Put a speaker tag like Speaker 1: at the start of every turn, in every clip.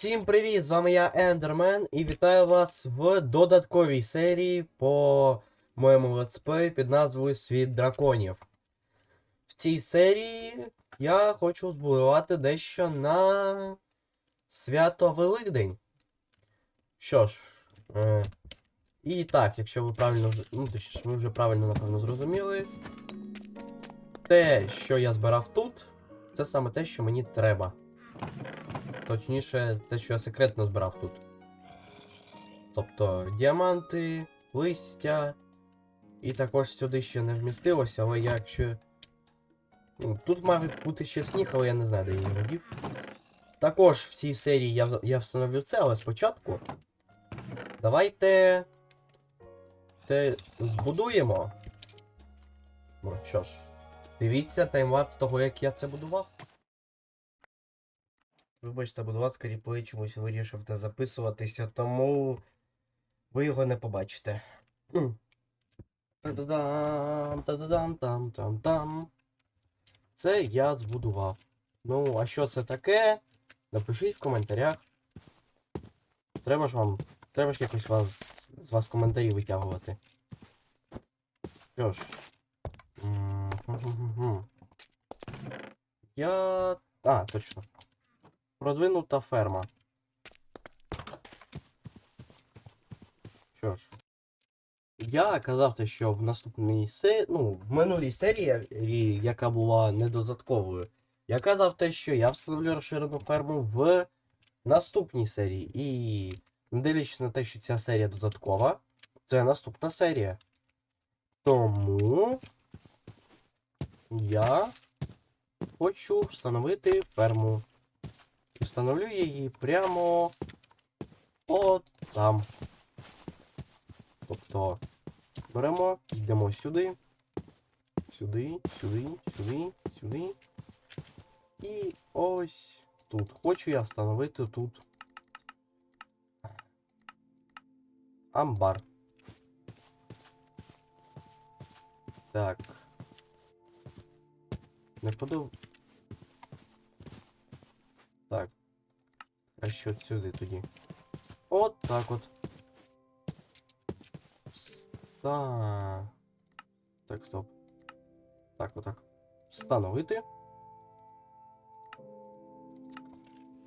Speaker 1: Всім привіт! З вами я Ендермен і вітаю вас в додатковій серії по моєму летсплею під назвою Світ драконів. В цій серії я хочу збудувати дещо на свято Великдень. Що ж, е, і так, якщо ви правильно вже- ну, точніше, ви вже правильно напевно зрозуміли, те, що я збирав тут, це саме те, що мені треба. Точніше, те, що я секретно збирав тут. Тобто діаманти, листя. І також сюди ще не вмістилося, але я якщо. Ну, Тут має бути ще сніг, але я не знаю, де я його дів. Також в цій серії я, я встановлю це, але спочатку. Давайте. Те збудуємо. Ну що ж, дивіться таймлапс того, як я це будував. Вибачте, будь ласка, ріплей чомусь вирішив не записуватися, тому ви його не побачите. Це я збудував. Ну, а що це таке? Напишіть в коментарях. Треба ж вам. Треба ж якось вас, з вас коментарі витягувати. Що ж. Я. А, точно. Продвинута ферма. Що ж. Я казав те, що в наступній серії, ну, в минулій серії, яка була не додатковою, я казав те, що я встановлю розширену ферму в наступній серії. І не дивлячись на те, що ця серія додаткова, це наступна серія. Тому я хочу встановити ферму. Встановлю її прямо от там. Тобто беремо, йдемо сюди, сюди, сюди, сюди, сюди. І ось тут. Хочу я встановити тут амбар. Так. Не подоб... А що сюди тоді? От так от. Ста. Так, стоп. Так, отак. Встановити.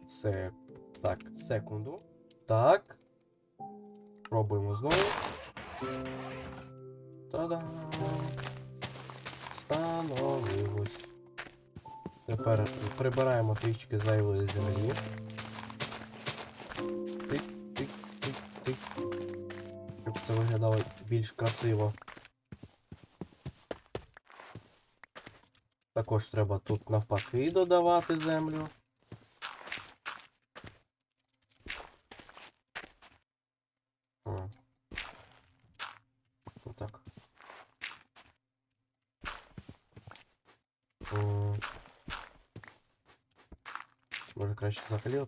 Speaker 1: Се. Так, секунду. Так. Пробуємо знову. Та-дам! Встановилось. Тепер прибираємо трішки зайвої землі. Це виглядало більш красиво. Також треба тут навпаки додавати землю. Отак. Може краще взагалі.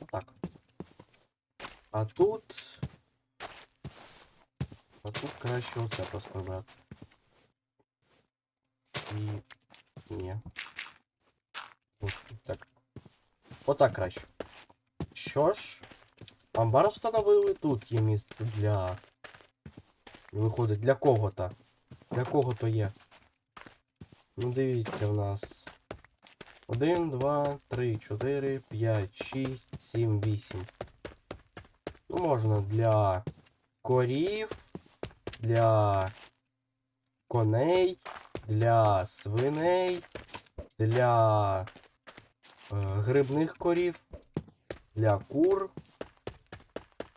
Speaker 1: Отак. А тут. А тут краще оце просто прибрати. І. Ні. Так. Отак краще. Що ж? Амбар встановили. Тут є місце для. Виходить, для кого-то. Для кого-то є. Ну дивіться в нас. 1, 2, 3, 4, 5, 6, 7, 8. Ну, можна для корів, для коней, для свиней, для е, грибних корів, для кур.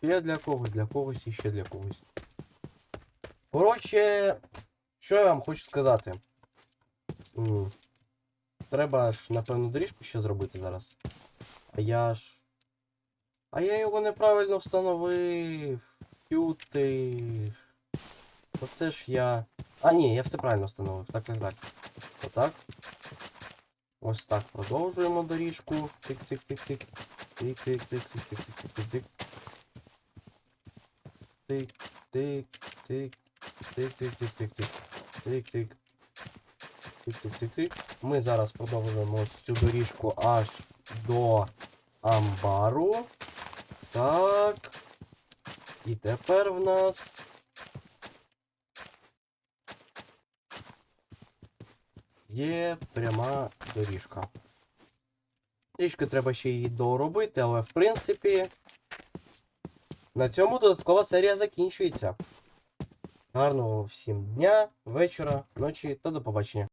Speaker 1: Ще для когось, для когось і ще для когось. Коротше, що я вам хочу сказати? Треба ж, напевно, доріжку ще зробити зараз. А я ж. А я його неправильно встановив. Тю ти ж. Я. А, ні, я все правильно встановив. Так, так, так. Отак. Ось так продовжуємо доріжку. Тик-тик-тик-тик. Тик-тик-тик-тик-тик-тик-тик. Тик-тик-тик. Тик-тик-тик-тик-тик. Тик-тик. Тик-тик-тик-тик. Ми зараз продовжуємо ось цю доріжку аж до амбару. Так. І тепер в нас. Є пряма доріжка. Трішки треба ще її доробити, але в принципі. На цьому додаткова серія закінчується. Гарного всім дня, вечора, ночі та до побачення.